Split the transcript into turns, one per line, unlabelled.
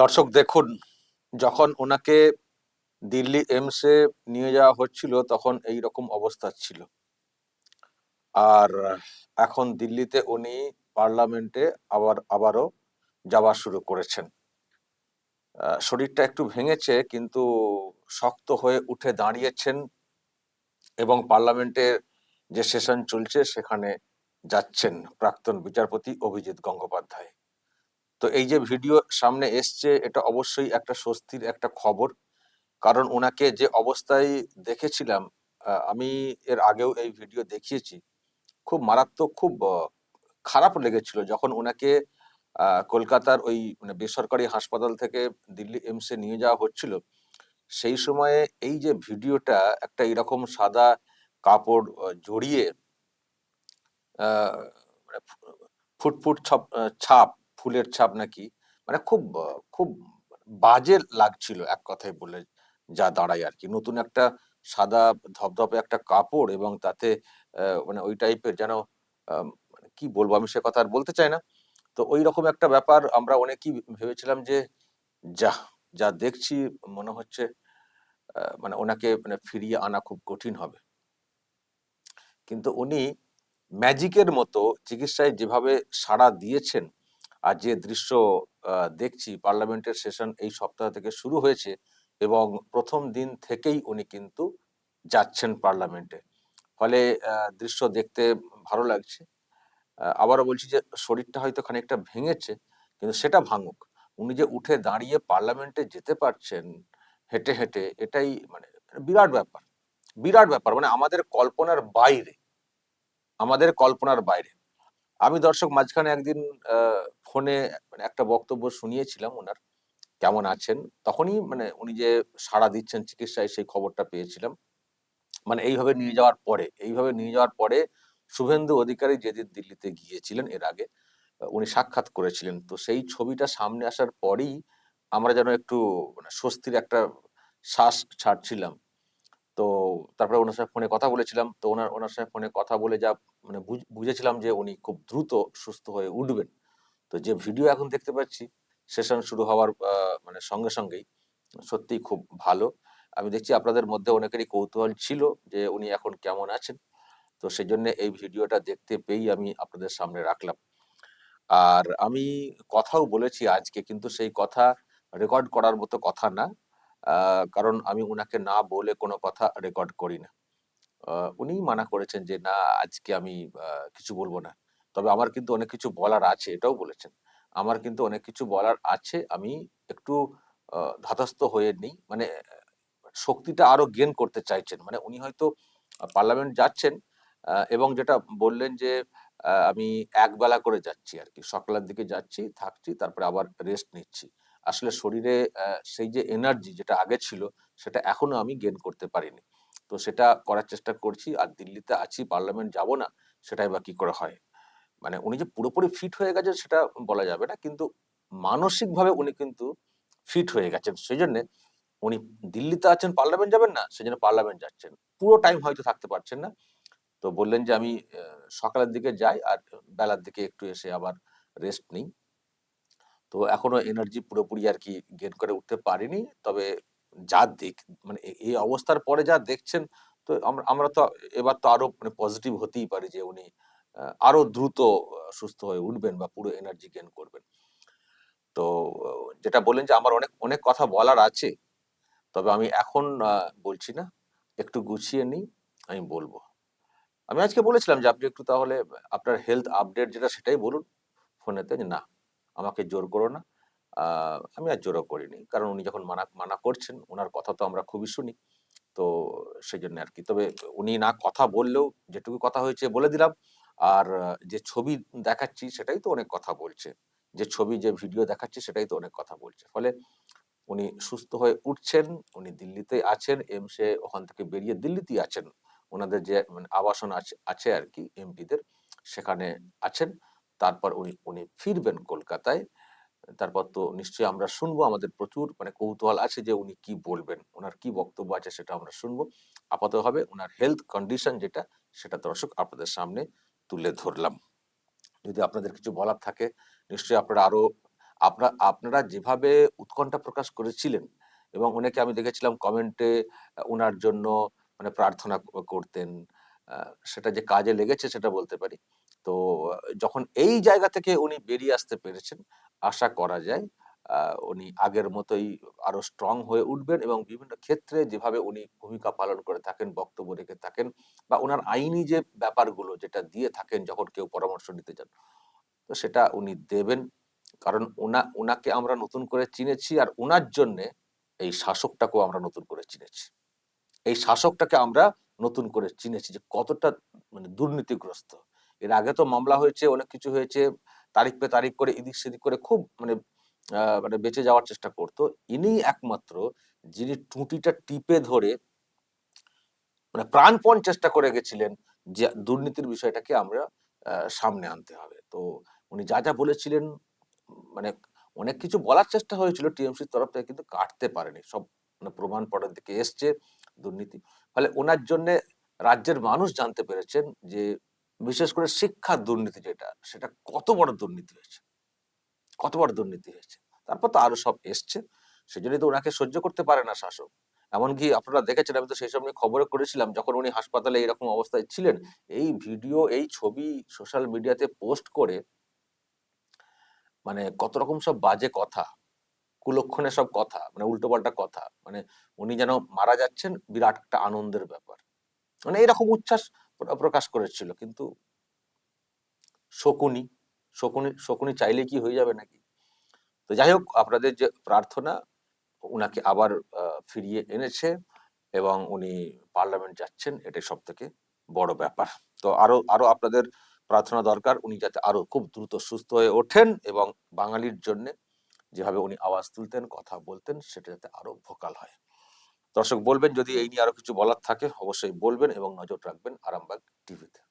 দর্শক, দেখুন, যখন ওনাকে দিল্লি এমসে নিয়ে যাওয়া হচ্ছিল, তখন এই রকম অবস্থা ছিল। আর এখন দিল্লিতে উনি পার্লামেন্টে আবার, আবারও যাওয়া শুরু করেছেন। শরীরটা একটু ভেঙেছে, কিন্তু শক্ত হয়ে উঠে দাঁড়িয়েছেন এবং পার্লামেন্টের যে সেশন চলছে, সেখানে যাচ্ছেন প্রাক্তন বিচারপতি অভিজিৎ গঙ্গোপাধ্যায়। তো এই যে ভিডিও সামনে এসছে, এটা অবশ্যই একটা স্বস্তির একটা খবর। কারণ ওনাকে যে অবস্থায় দেখেছিলাম আমি এর আগেও এই ভিডিও দেখিয়েছি। খুব মারাত্মক, খুব খারাপ লেগেছিল যখন ওনাকে কলকাতার ওই মানে বেসরকারি হাসপাতাল থেকে দিল্লি এমসে নিয়ে যাওয়া হচ্ছিল। সেই সময়ে এই যে ভিডিওটা, একটা এরকম সাদা কাপড় জড়িয়ে মানে ফুটফুট ছাপ ফুলের ছাপ নাকি? মানে খুব খুব বাজে লাগছিল এক কথায় বলে যা দাঁড়ায় আর কি নতুন একটা সাদা ধপধপে একটা কাপড় এবং তাতে মানে ওই টাইপের যেন মানে কি বলব আমি সে কথা আর বলতে চাই না। তো ওই রকম একটা ব্যাপার আমরা অনেকেই ভেবেছিলাম যে, যা যা দেখছি মনে হচ্ছে মানে ওনাকে মানে ফিরিয়ে আনা খুব কঠিন হবে। কিন্তু উনি ম্যাজিকের মতো চিকিৎসায় যেভাবে সাড়া দিয়েছেন আর যে দৃশ্য দেখছি পার্লামেন্টের সেশন এই সপ্তাহ থেকে শুরু হয়েছে এবং প্রথম দিন থেকেই উনি কিন্তু যাচ্ছেন পার্লামেন্টে। ফলে দৃশ্য দেখতে ভালো লাগছে। আবারও বলছি যে শরীরটা হয়তো খানিকটা ভেঙেছে, কিন্তু সেটা ভাঙুক। উনি যে উঠে দাঁড়িয়ে পার্লামেন্টে যেতে পারছেন হেঁটে হেঁটে, এটাই মানে বিরাট ব্যাপার। বিরাট ব্যাপার মানে আমাদের কল্পনার বাইরে। আমাদের কল্পনার বাইরে। আমি দর্শক মাঝখানে একদিন ফোনে মানে একটা বক্তব্য শুনিয়েছিলাম ওনার, কেমন আছেন? তখনই মানে উনি যে সাড়া দিচ্ছেন চিকিৎসায় সেই খবরটা পেয়েছিলাম। মানে এইভাবে নিয়ে যাওয়ার পরে, এইভাবে নিয়ে যাওয়ার পরে শুভেন্দু অধিকারী যেদিন দিল্লিতে গিয়েছিলেন এর আগে উনি সাক্ষাৎ করেছিলেন। তো সেই ছবিটা সামনে আসার পরেই আমরা যেন একটু মানে স্বস্তির একটা শ্বাস ছাড়ছিলাম। তারপরে ওনার সাথে ফোনে কথা বলেছিলাম। তো ওনার ওনার সাথে ফোনে কথা বলে যা মানে বুঝ- বুঝেছিলাম যে উনি খুব দ্রুত সুস্থ হয়ে উঠবেন। তো যে ভিডিও এখন দেখতে পাচ্ছি, সেশন শুরু হওয়ার মানে সঙ্গে সঙ্গেই সত্যিই খুব ভালো। আমি দেখছি আপনাদের মধ্যে অনেকেরই কৌতূহল ছিল যে উনি এখন কেমন আছেন। তো সেই জন্য এই ভিডিওটা দেখতে পেয়েই আমি আপনাদের সামনে রাখলাম। আর আমি কথাও বলেছি আজকে, কিন্তু সেই কথা রেকর্ড করার মতো কথা না। কারণ আমি উনাকে না বলে কোনো কথা রেকর্ড করি না উনিই মানা করেছেন যে, না, আজকে আমি কিছু বলব না। তবে আমার কিন্তু অনেক কিছু বলার আছে, এটাও বলেছেন। আমার কিন্তু অনেক কিছু বলার আছে, আমি একটু ধাতস্থ হয়ে নিই। মানে শক্তিটা আরও গেন করতে চাইছেন। মানে উনি হয়তো পার্লামেন্ট যাচ্ছেন এবং যেটা বললেন যে আমি একবেলা করে যাচ্ছি আর কি। সকালের দিকে যাচ্ছি, থাকছি, তারপরে আবার রেস্ট নিচ্ছি। আসলে শরীরে সেই যে এনার্জি যেটা আগে ছিল, সেটা এখনও আমি গেন করতে পারিনি। তো সেটা করার চেষ্টা করছি, আর দিল্লিতে আছি পার্লামেন্ট যাব না, সেটাই বা কি করে হয়? মানে উনি যে পুরোপুরি ফিট হয়ে গেছেন, সেটা বলা যাবে না, কিন্তু মানসিকভাবে উনি কিন্তু ফিট হয়ে গেছেন। সেই জন্যে উনি দিল্লিতে আছেন পার্লামেন্ট যাবেন না, সেই জন্য পার্লামেন্ট যাচ্ছেন। পুরো টাইম হয়তো থাকতে পারছেন না। তো বললেন যে আমি সকালের দিকে যাই, আর বেলার দিকে একটু এসে আবার রেস্ট নিই। তো এখনও এনার্জি পুরোপুরি আর কি গেন করে উঠতে পারিনি। তবে যা দেখ মানে এই অবস্থার পরে যা দেখছেন, তো আমরা তো এবার তো আরও মানে পজিটিভ হতেই পারি যে উনি আরও দ্রুত সুস্থ হয়ে উঠবেন বা পুরো এনার্জি গেন করবেন। তো যেটা বললেন যে আমার অনেক অনেক কথা বলার আছে, তবে আমি এখন বলছি না, একটু গুছিয়ে নিই, আমি বলব। আমি আজকে বলেছিলাম যে আপনি একটু তাহলে আপনার হেলথ আপডেট যেটা সেটাই বলুন, ফোনেতে না আমাকে জোর করো না। আমি আর জোরও করিনি। কারণ উনি যখন মানা মানা করছেন ওনার কথা তো আমরা খুবই শুনি। তো সেই জন্য আর কি তবে উনি না কথা বললেও যেটুকু কথা হয়েছে বলে দিলাম। আর যে ছবি দেখাচ্ছি সেটাই তো অনেক কথা বলছে। যে ছবি, যে ভিডিও দেখাচ্ছি সেটাই তো অনেক কথা বলছে। ফলে উনি সুস্থ হয়ে উঠছেন, উনি দিল্লিতে আছেন, এমসে ওখান থেকে বেরিয়ে দিল্লিতেই আছেন। ওনাদের যে মানে আবাসন আছে আছে আর কি এমপিদের, সেখানে আছেন। তারপর উনি উনি ফিরবেন কলকাতায়। তারপর তো নিশ্চয়ই আমরা শুনব, আমাদের প্রচুর মানে কৌতূহল আছে যে উনি কি বলবেন ওনার কি বক্তব্য আছে সেটা আমরা শুনব। আপাতত হবে ওনার হেলথ কন্ডিশন যেটা, সেটা দর্শক আপনাদের সামনে তুলে ধরলাম। যদি আপনাদের কিছু বলার থাকে, নিশ্চয়ই আপনারা আরও, আপনার, আপনারা যেভাবে উৎকণ্ঠা প্রকাশ করেছিলেন এবং অনেকে আমি দেখেছিলাম কমেন্টে ওনার জন্য মানে প্রার্থনা করতেন সেটা যে কাজে লেগেছে সেটা বলতে পারি। তো, যখন এই জায়গা থেকে উনি বেরিয়ে আসতে পেরেছেন, আশা করা যায় উনি আগের মতোই আরও স্ট্রং হয়ে উঠবেন এবং বিভিন্ন ক্ষেত্রে যেভাবে উনি ভূমিকা পালন করে থাকেন, বক্তব্য রেখে থাকেন বা ওনার আইনি যে ব্যাপারগুলো যেটা দিয়ে থাকেন যখন কেউ পরামর্শ নিতে যান, তো সেটা উনি দেবেন। কারণ ওনা ওনাকে আমরা নতুন করে চিনেছি আর ওনার জন্যে এই শাসকটাকেও আমরা নতুন করে চিনেছি। এই শাসকটাকে আমরা নতুন করে চিনেছি যে কতটা মানে দুর্নীতিগ্রস্ত। এর আগে তো মামলা হয়েছে, অনেক কিছু হয়েছে, তারিখ পে তারিখ করে, এদিক সেদিক করে খুব মানে মানে বেঁচে যাওয়ার চেষ্টা করতো। ইনি একমাত্র যিনি টুটিটা টিপে ধরে মানে প্রাণপণ চেষ্টা করে গেছিলেন যে দুর্নীতির বিষয়টাকে আমরা সামনে আনতে হবে। তো উনি যা যা বলেছিলেন মানে অনেক কিছু বলার চেষ্টা হয়েছিল টিএমসির তরফ থেকে কিন্তু কাটতে পারেনি। সব মানে প্রমাণ পড়ার দিকে এসছে দুর্নীতি। ফলে ওনার জন্য রাজ্যের মানুষ জানতে পেরেছেন যে বিশেষ করে শিক্ষার দুর্নীতি যেটা, সেটা কত বড় দুর্নীতি হয়েছে, কত বড় দুর্নীতি হয়েছে। তারপর তো আরও সব এসছে, সেজন্যই তো ওনাকে সহ্য করতে পারে না শাসক। এমনকি আপনারা দেখেছেন, আমি তো সেই সব নিয়ে খবরে করেছিলাম, যখন উনি হাসপাতালে এইরকম অবস্থায় ছিলেন, এই ভিডিও, এই ছবি সোশ্যাল মিডিয়াতে পোস্ট করে মানে কত রকম সব বাজে কথা, কুলক্ষণে সব কথা মানে উল্টোপাল্টা কথা মানে উনি যেন মারা যাচ্ছেন, বিরাট একটা আনন্দের ব্যাপার। মানে এরকম উচ্ছ্বাস প্র- প্রকাশ করেছিল, কিন্তু শকুনি শকুনি শকুনি চাইলে কি হয়ে যাবে নাকি? তো যাই হোক, আপনাদের যে প্রার্থনা, উনাকে আবার ফিরিয়ে এনেছে এবং উনি পার্লামেন্ট যাচ্ছেন, এটাই সব থেকে বড় ব্যাপার। তো আরও আরও আপনাদের প্রার্থনা দরকার, উনি যাতে আরও খুব দ্রুত সুস্থ হয়ে ওঠেন এবং বাঙালির জন্য যেভাবে উনি আওয়াজ তুলতেন, কথা বলতেন, সেটা যাতে আরও ভোকাল হয়। দর্শক বলবেন, যদি এই নিয়ে আরও কিছু বলার থাকে, অবশ্যই বলবেন এবং নজর রাখবেন আরামবাগ টিভিতে।